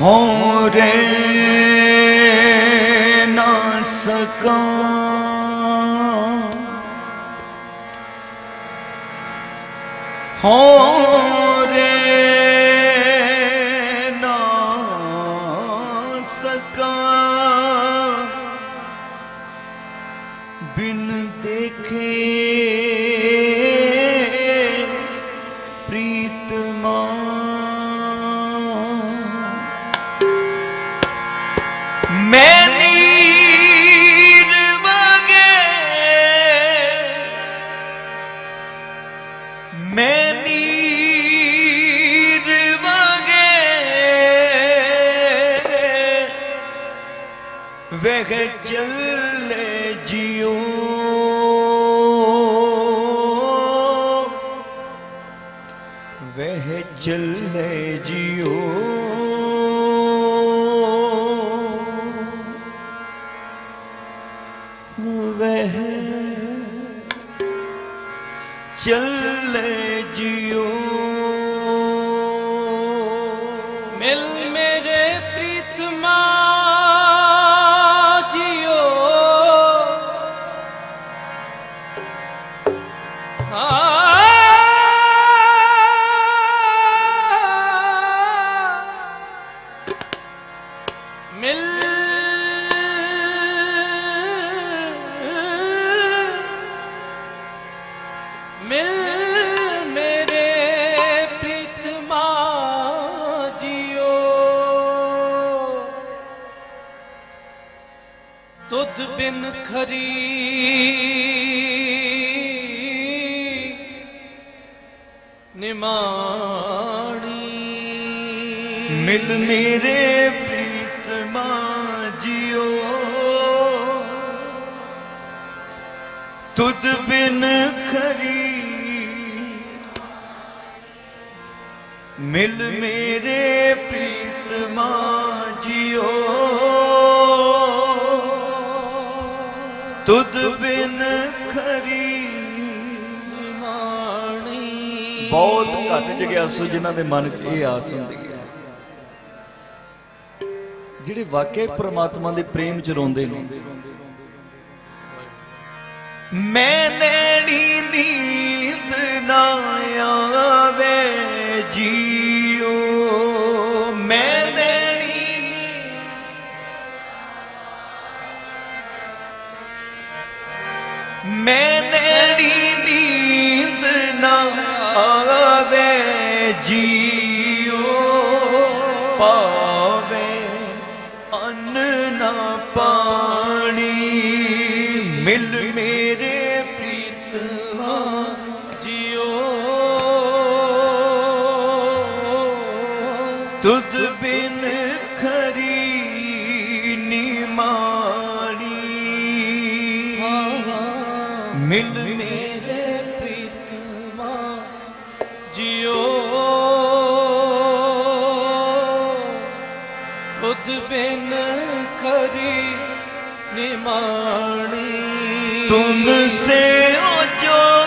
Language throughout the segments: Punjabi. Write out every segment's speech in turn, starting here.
ਹੋ ਰੇ ਨਾ ਸਕਾਂ। ਹੋ চলে জিও ਤੁਧ ਬਿਨ ਖਰੀ। ਨਿਮਾਣੀ। ਮਿਲ ਮੇਰੇ ਪ੍ਰੀਤਮਾ ਜਿਓ ਤੁਧ ਬਿਨ ਖਰੀ। ਮਿਲ ਮੇਰੇ ਪ੍ਰੀਤਮਾ ਜਿਉ ਤੁਧ ਬਿਨ ਖਰੀ ਨਿਮਾਣੀ ਬਹੁਤ ਘੱਟ ਜਗਿਆਸੂ ਜਿਨ੍ਹਾਂ ਦੇ ਮਨ 'ਚ ਇਹ ਆਸ ਹੁੰਦੀ ਹੈ। ਜਿਹੜੇ ਵਾਕਿਆ ਪ੍ਰਮਾਤਮਾ ਦੇ ਪ੍ਰੇਮ 'ਚ ਰੋਂਦੇ ਨੇ। ਮੈਂ ਨੈਣੀ ਨੀਂਦ ਨਾ ਆਵੇ ਜੀਓ। ਮੈਂ ਨੈਣੀ ਨੀਂਦ ਨਾ ਆਵੇ ਜੀਓ ਪਾਵੇ ਅੰਨ ਨਾ ਪਾਣੀ। ਮਿਲ ਮੇਰੇ तुमसे ओ जोरी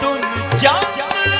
ਤੁਨ ਜੰਗ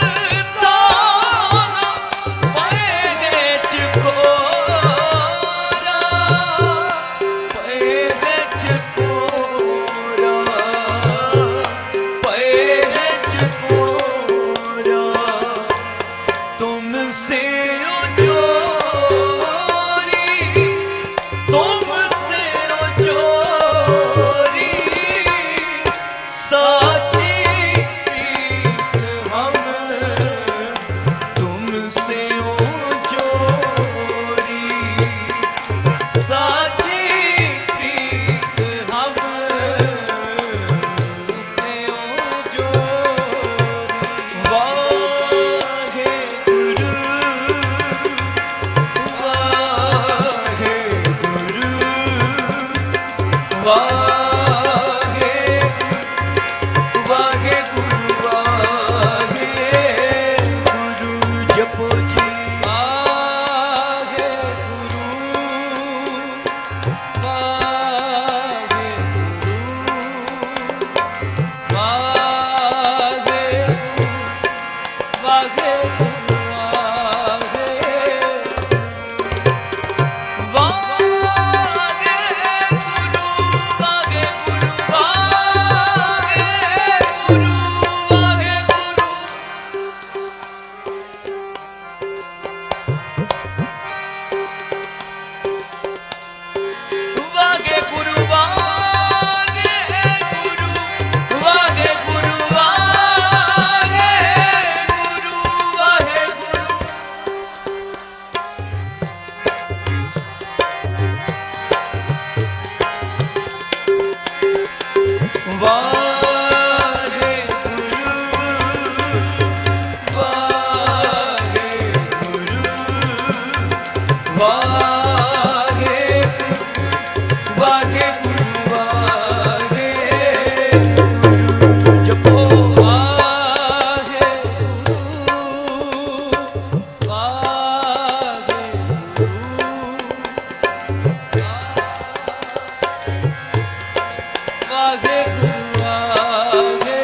ਵਾਹਿਗੁਰੂ ਆਗੇ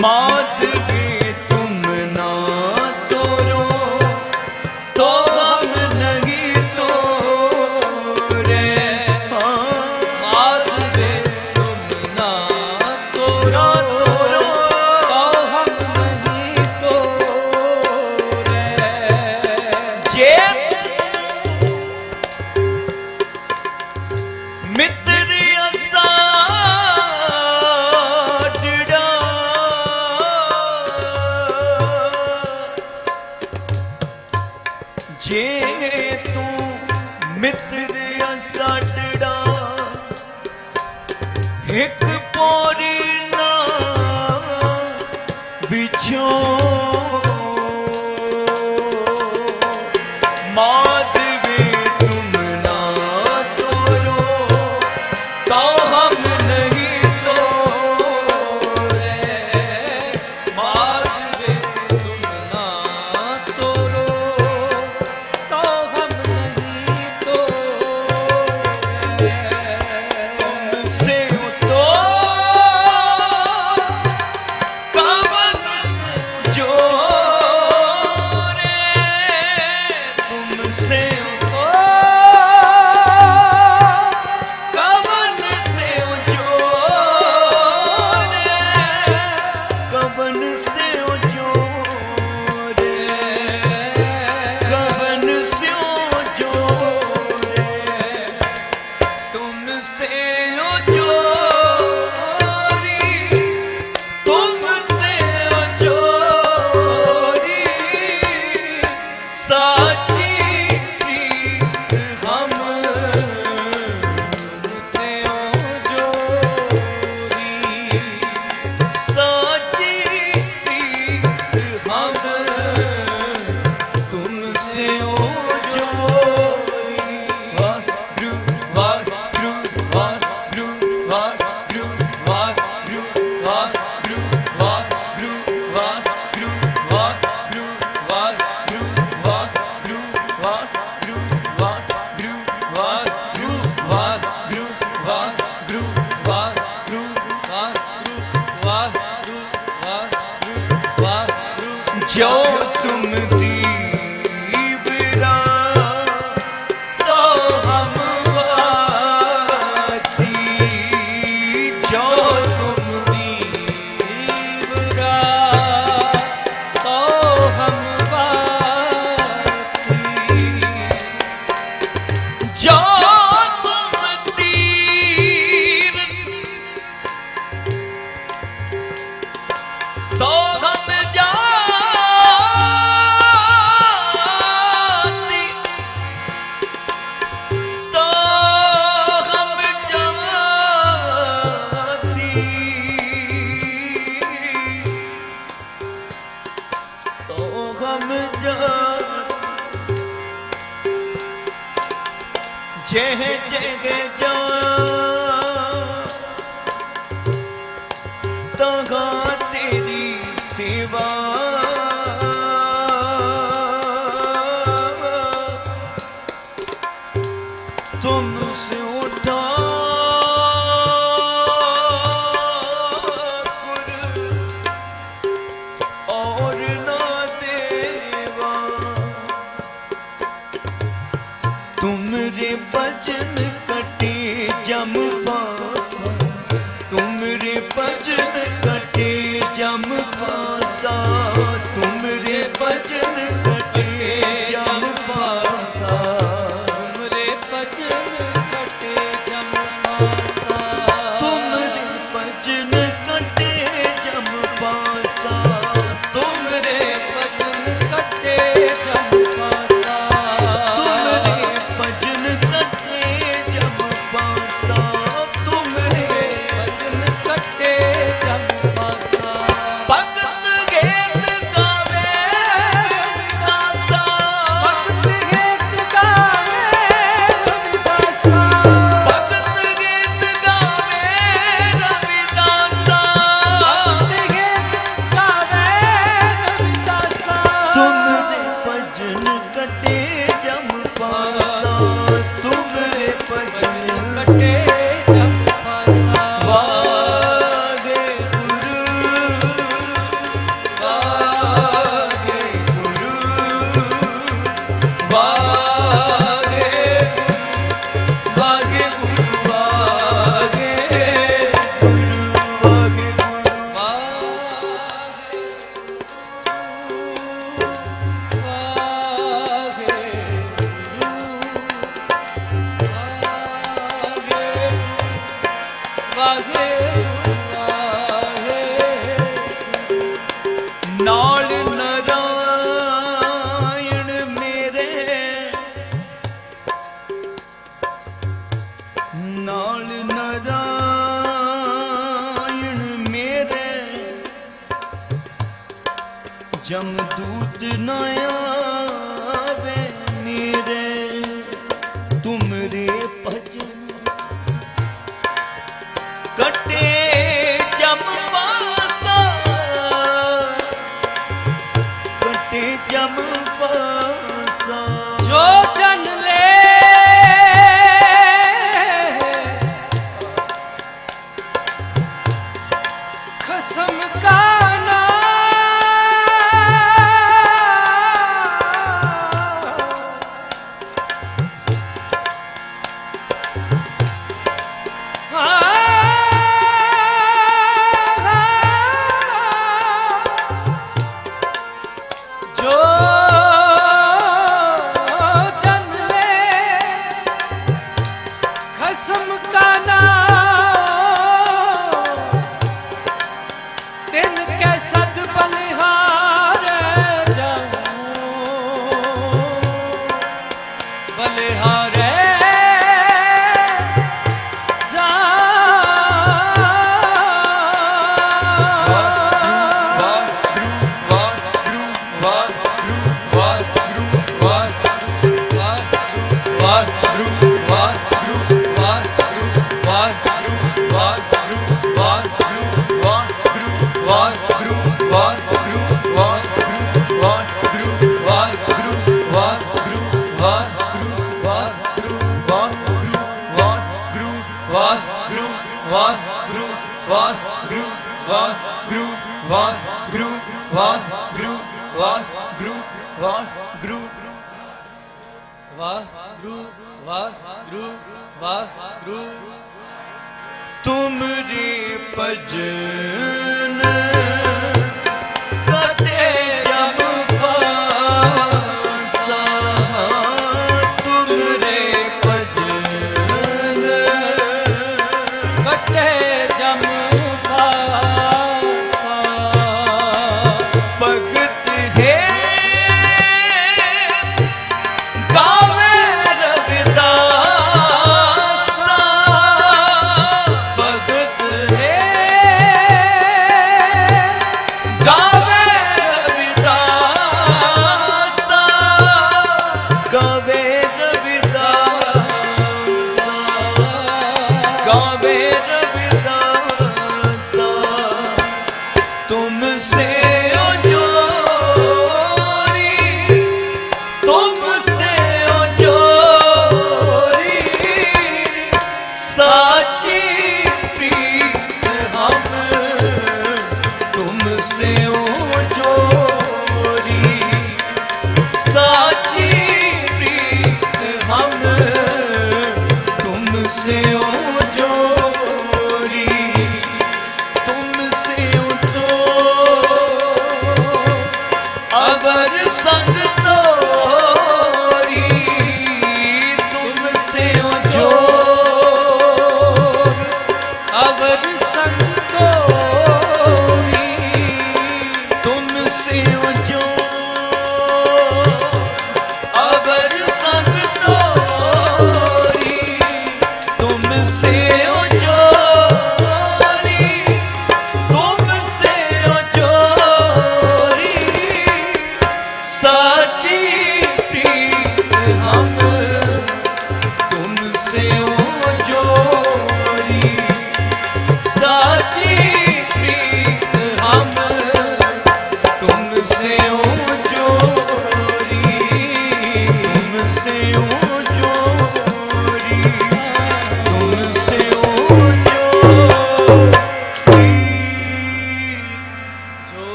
ਮਾਂ शिवा は。Spirit. कवे